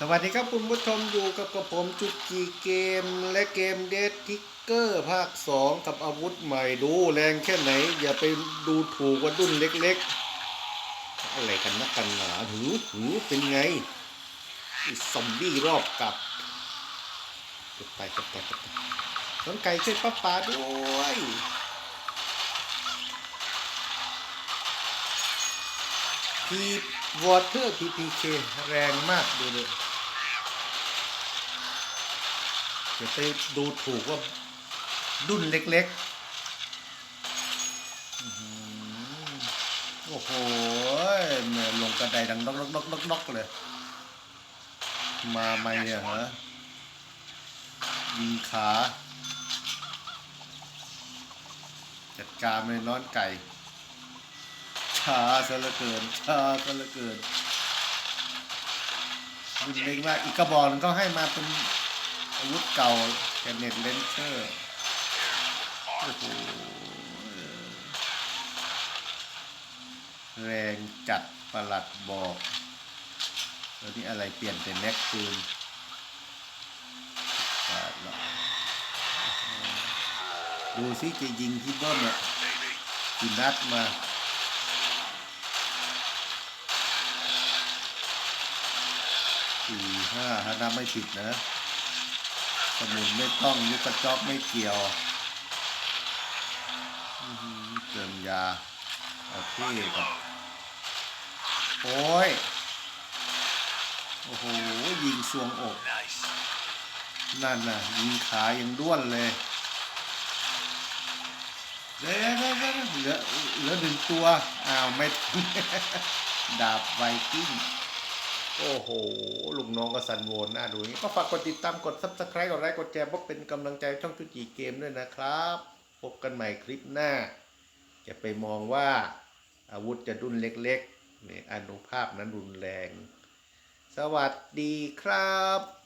สวัสดีครับคุณผู้ชมอยู่กับกับผมจุดจีเกมและเกมเดททิกเกอร์ภาค 2 กับอาวุธใหม่ดูแรงแค่ไหน อย่าไปดูถูกว่าดุนเล็กๆ อะไรกันนักกันหนาหือหือเป็นไงซอมบี้รอบกับกดไปกดไปไปต้นไก่ช่วยป้าป่าด้วย พีวอเตอร์พีพีเคแรงมากดูเลยอย่าไปดูถูกว่าดุนเล็กๆ โอ้โหแม่ลงกระไดดังดอกดอกดอกดอกเลย มาไหมเนี่ยฮะยิงขา จัดการเลยน้อนไก่ ช้าซะเหลือเกินช้าซะเหลือเกินรุนแรงมากอีกกระบอกหนึงก็ให้มาเป็นอาวุธเก่าแกเน็ตเลนเชอร์โอ้โหแรงจัดประหลัดบอกแล้วนี่อะไรเปลี่ยนเป็นแม็กคูนดูซิจะยิงที่เบิ้มเนี่ยกี่นัดมา สี่ห้าถ้านับไม่ผิดนะ สมุนไม่ต้องยุกกระจอกไม่เกี่ยวเติมยาโอเคครับโอ้ย โอ้โห ยิงสวงอก นั่นน่ะ ยิงขายังด้วนเลยเดี๋ยวเหลือเหลือหนึ่งตัว อ้าว ไม่ ดาบไวกิ้ง โอ้โหลุงน้องก็สันโวนน่าดูนี้ก็ฝากกดติดตามกด subscribe กดไลค์กดแชร์เพื่อเป็นกำลังใจช่องจุจีเกมด้วยนะครับ พบกันใหม่คลิปหน้า จะไปมองว่า อาวุธจะดุนเล็กๆเนี่ยอนุภาพนั้นรุนแรง สวัสดีครับ